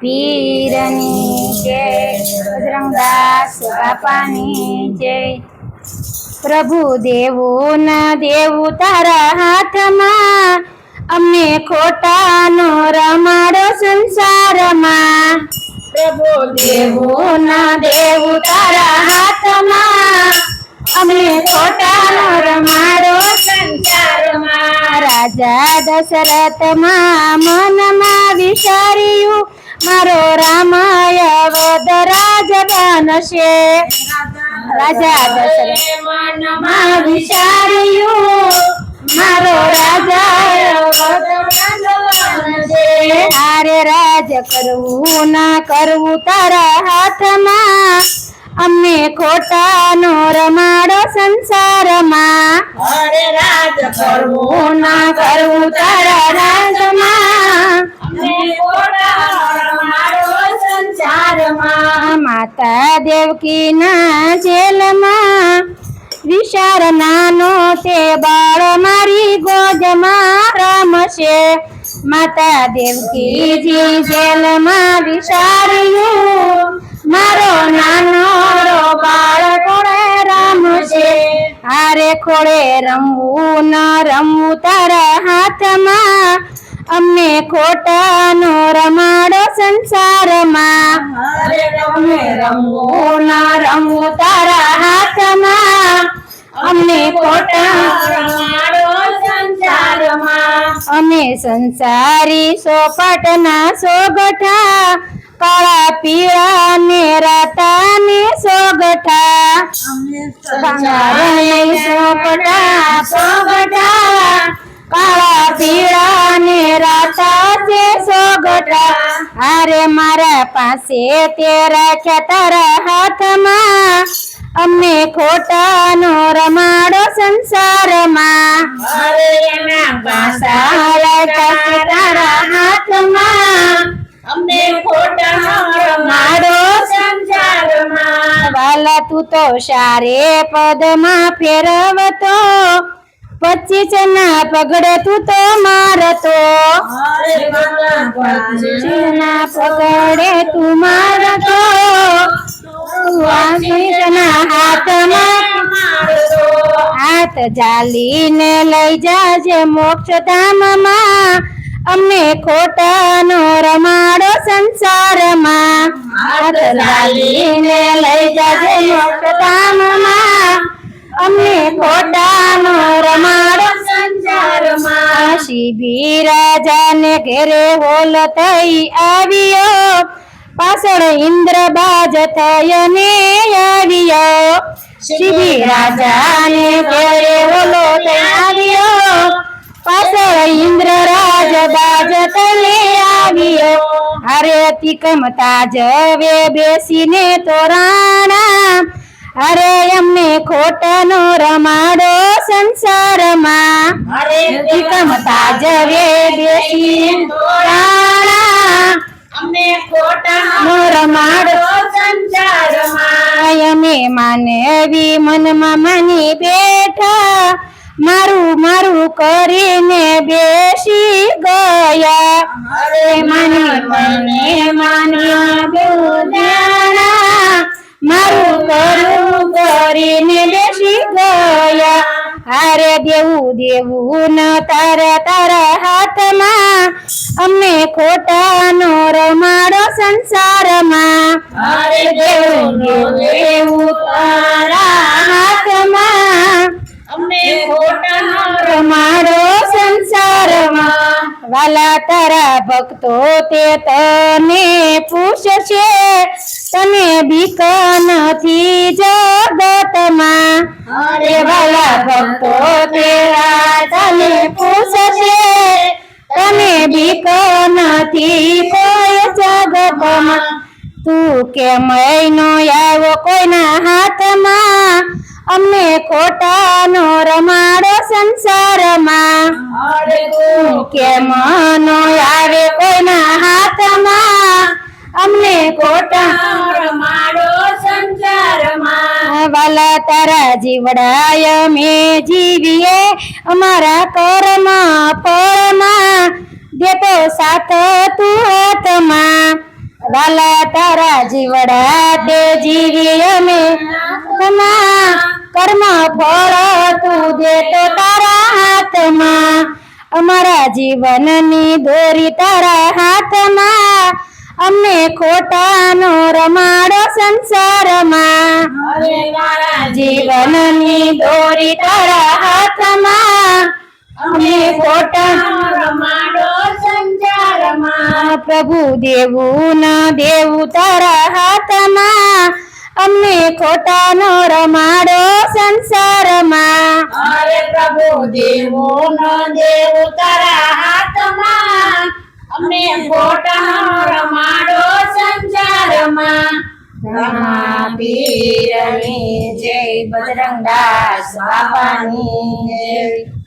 પીરની જય બજરંગદાસ બાપાની જય પ્રભુ દેવું ના દેવું તારા હાથમાં અમને ખોટાનો રમાડો સંસારમાં પ્રભુ દેવું ના દેવું તારા હાથમાં અમને ખોટાનો રમાડો સંસારમાં દશરથ દશરથમાં મનમાં વિચાર્યું મારો રામાય વદરાજ બનશે રાજા દશરથ મનમાં વિચાર્યું મારો રાજા હારે રાજ કરવું, ના કરવું તારા હાથમાં. અમને ખોટાનો રમાડો સંસારમાં. હરે કરવું ના કરવું તારા રાજમાં. અમને સંસારમાં. માતા દેવકીના જેલમાં. વિશારનાનો તે બાળ મારી ગોજમાં રમશે. માતા દેવકીજી જેલમાં વિચાર્યું ખોળે રમવું ન રમવું તારા હાથમાં. અમને ખોટાનો રમાડો સંસારમાં. અમને રમે રમવું ના રમવું તારા હાથમાં. અમને ખોટા અમે સંસારી સોપટના સોગઠા. કાળા પીળા ને રાતા ને સોગઠા. અમને સોગઠા કાળા પીળા ને રાતા છે સોગઠા. અરે મારા પાસે તેરા ખેતર તારા હાથમાં. અમને ખોટાનો રમાડો સંસારમાં. અરે એના પાસા સારા તારા તું તો સારે પદમાં ફેરવતો પચીસ ના પગડે તું તો મારતો. ના પગડે તું મારતો. વાંસળીના હાથમાં હાથ જાલીને લઈ જાજે મોક્ષ ધામમાં. અમને ખોટાનો રમાડો સંસારમાં. જાલીને લઈ જજે મોક્ષધામમાં અમને ખોટાનો રમાડો સંસારમાં. શિબી રાજાને ઘેરે હોલ થઈ આવ્યો. પાછળ ઇન્દ્ર બાજ થયને આવ્યો. શિબી રાજાને ઘેરે હોલો થઈ આવ્યો. પાછળ ઇન્દ્ર રાજ બાજ તને આવ્યો. હરે તિકમતા જવે બેસીને તોરાણા અરે અમને ખોટનો રમાડો સંસારમાં. હરે તિકમતા જવે બેસીને તોરાણા અમને ખોટા નો રમાડો સંસારમાં. અમે માનવી મનમાં માની બેઠા. મારું મારું કરીને બેસી ગયા. બેઉદાણા મારું કરું કરીને બેસી ગયા હારે દેવું દેવું ન તારા તારા હાથમાં અમે ખોટાનો રમાડો સંસારમાં હરે દેવું દેવું તારા હાથમાં અમે ખોટા રમાડો સંસારમાં. વાલા તારા ભક્તો તે તને પૂછશે તને બીક નથી જગતમાં. હરે વાલા ભક્તો તેરા તને પૂછશે તને બીક નથી કોઈ જગતમાં. તું કે મહિનો આવ્યો કોઈના હાથમાં? અમને ખોટાનો રમાડો કે મનો આવે કોઈના હાથમાં? અમને ખોટા મારો સંસારમાં. વાલા તારા જીવડાય અમે જીવીએ, અમારા કર્મ ફળમાં. દેતો સાથ તું હાથમાં. વાલા તારા જીવડા દે જીવીએ તમા કર્મ ફળ તું દે તો તારા હાથમાં. અમારા જીવનની દોરી તારા હાથમાં. અમને ખોટાનો રમાડો સંસારમાં. મારા જીવનની દોરી તારા હાથમાં. અમને ખોટા રમાડો સંસારમાં. પ્રભુ દેવું ન દેવું તારા હાથમાં. અમને ખોટાનો રમાડો દેવો ન દેવો તારા હાથમાં. અમે ખોટાનો રમાડો સંસારમાં. રમા જય બજરંગા જય